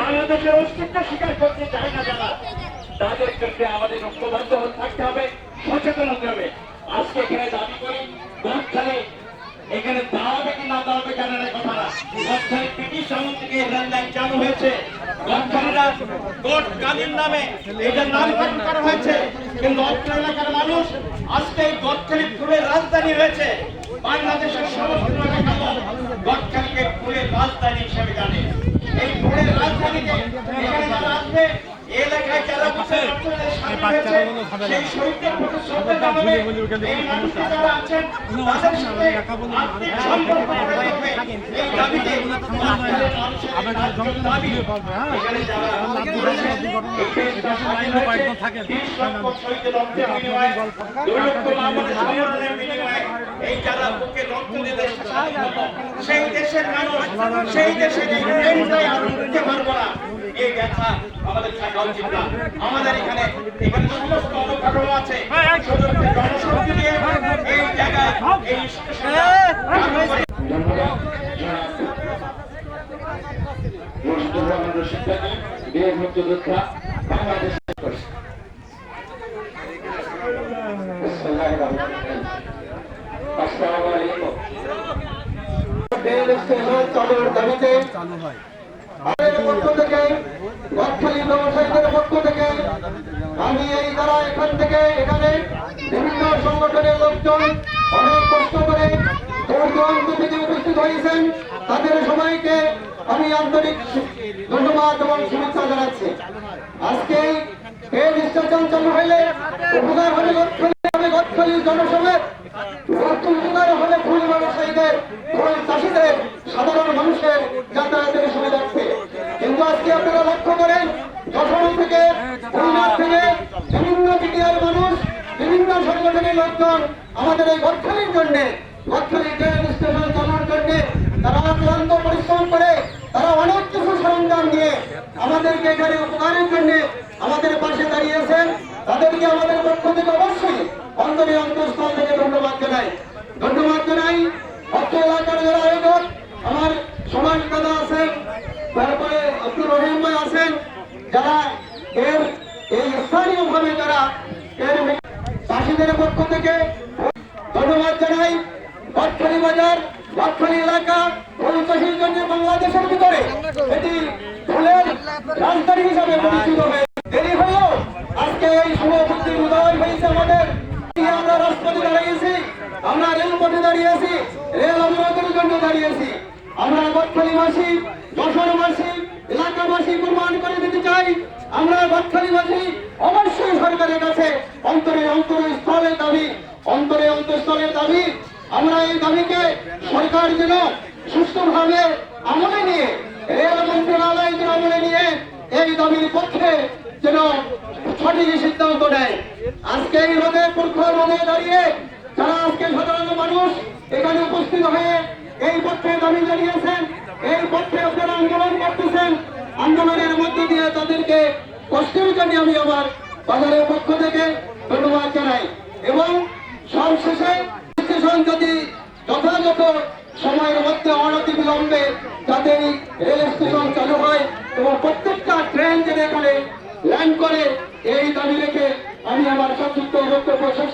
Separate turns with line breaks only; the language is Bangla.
বাংলাদেশের অস্তিত্ব স্বীকার করতে চায় না যারা, তাদের ক্ষেত্রে আমাদের ঐক্যবদ্ধ থাকতে হবে, সচেতন হতে হবে। আজকে এখানে দাবি করি গদখালে এখানে দাঁড়াবে কি না দাঁড়াবে জানার কথা না মানুষ আজকে গদখালি ফুলের রাজধানী হয়েছে। বাংলাদেশের সমস্ত এলাকা রাজধানী হিসেবে জানে। এই ফুলের রাজধানীকে এখানে যারা আসবে এলাকায় যারা বুঝেন সেই শহীদদের প্রতি শ্রদ্ধা জানাবে এই মানুষরা যারা আছেন তাদের সাথে আত্মিক সম্পর্ক এই দাবিকে মানুষের দাবি এখানে যারা এই দেশটা স্বাধীন হয়েছে, 30 লক্ষ শহীদের রক্তের বিনিময়ে, দুই লক্ষ মানবের সমরণের বিনিময়ে, এই যারা বুকে রক্ত হলো, সেই দেশের মানুষ সেই দেশের এই ব্যথা আমাদের থাকা উচিত না আমাদের এখানে এখানে সমস্ত অবকাঠামো আছে জনশক্তি দিয়ে এই জায়গায় এই স্টেশনটা
বীর মুক্তিযোদ্ধা থেকে গদখালি ব্যবসায়ীদের পক্ষ থেকে আমি এই দ্বারা এখান থেকে এখানে বিভিন্ন সংগঠনের লোকজন অনেক কষ্ট করে দূর দূরান্ত থেকে উপস্থিত হয়েছেন তাদের সবাইকে আমি আন্তরিক ধন্যবাদ এবং শুভেচ্ছা জানাচ্ছি। আজকে এই স্টেশন চালু হইলে উপকার কিন্তু আজকে লক্ষ্য করেন থেকে বিভিন্ন মানুষ, বিভিন্ন আমাদের এই গদখালির জন্য গদখালি ট্রেন স্টেশন চালানোর জন্য তারা ক্লান্ত পরিশ্রম করে তারা অনেক কিছু সরঞ্জাম দিয়ে আমাদেরকে এখানে উপকারের জন্য আমাদের পাশে দাঁড়িয়েছেন। তাদেরকে আমাদের পক্ষ থেকে অবশ্যই অন্তরে অন্তঃস্থল থেকে ধন্যবাদ জানাই। ধন্যবাদ জানাই। অত্র এলাকার যারা আয়োজক, আমার সমাজ দাদা আছেন, তারপরে আব্দুর রহিম ভাই আছেন, যারা এর, এই স্থানীয় ভাবে যারা এর চাষিদের পক্ষ থেকে ধন্যবাদ জানাই। বাটখালি বাজার, বাটখালি এলাকা ফুল চাষির জন্য বাংলাদেশের ভিতরে এটি রাজধানী হিসাবে পরিচিত হয়ে দেরি হলো আজকে এই শুভ উদয় হয়েছে আমাদের। আমরা রাজপথে দাঁড়িয়েছি, আমরা রেলপথে দাঁড়িয়েছি, রেল অবরোধের জন্য দাঁড়িয়েছি। আমরা বাটখালীবাসী যশোরবাসী এলাকাবাসী প্রমাণ করে দিতে চাই, আমরা বাটখালীবাসী অবশ্যই সরকারের কাছে অন্তরে অন্তরস্থলের দাবি অন্তরে অন্তঃস্থলের দাবি, আমরা এই দাবিকে সরকার যেন সুস্থভাবে আমলে নিয়ে রেল মন্ত্রণালয় যেন আমলে নিয়ে এই দাবির পক্ষে যেন সঠিক সিদ্ধান্ত নেয়। আজকে এই রোদে প্রখর রোদে দাঁড়িয়ে যারা আজকে সাধারণ মানুষ এখানে উপস্থিত হয়ে এই পক্ষে দাবি জানিয়েছেন, এই পক্ষে আপনারা আন্দোলন করতেছেন, আন্দোলনের মধ্য দিয়ে তাদেরকে কষ্টের জন্য আমি আমার বাজারের পক্ষ থেকে ধন্যবাদ জানাই। এবং সবশেষে স্টেশন যদি যথাযথ সময়ের মধ্যে অনতি বিলম্বে যাতে রেল স্টেশন চালু হয়, এবং যেন এখানে ল্যান্ড করে এই দাবি রেখে আমি আমার সংযুক্ত বক্তব্য শেষ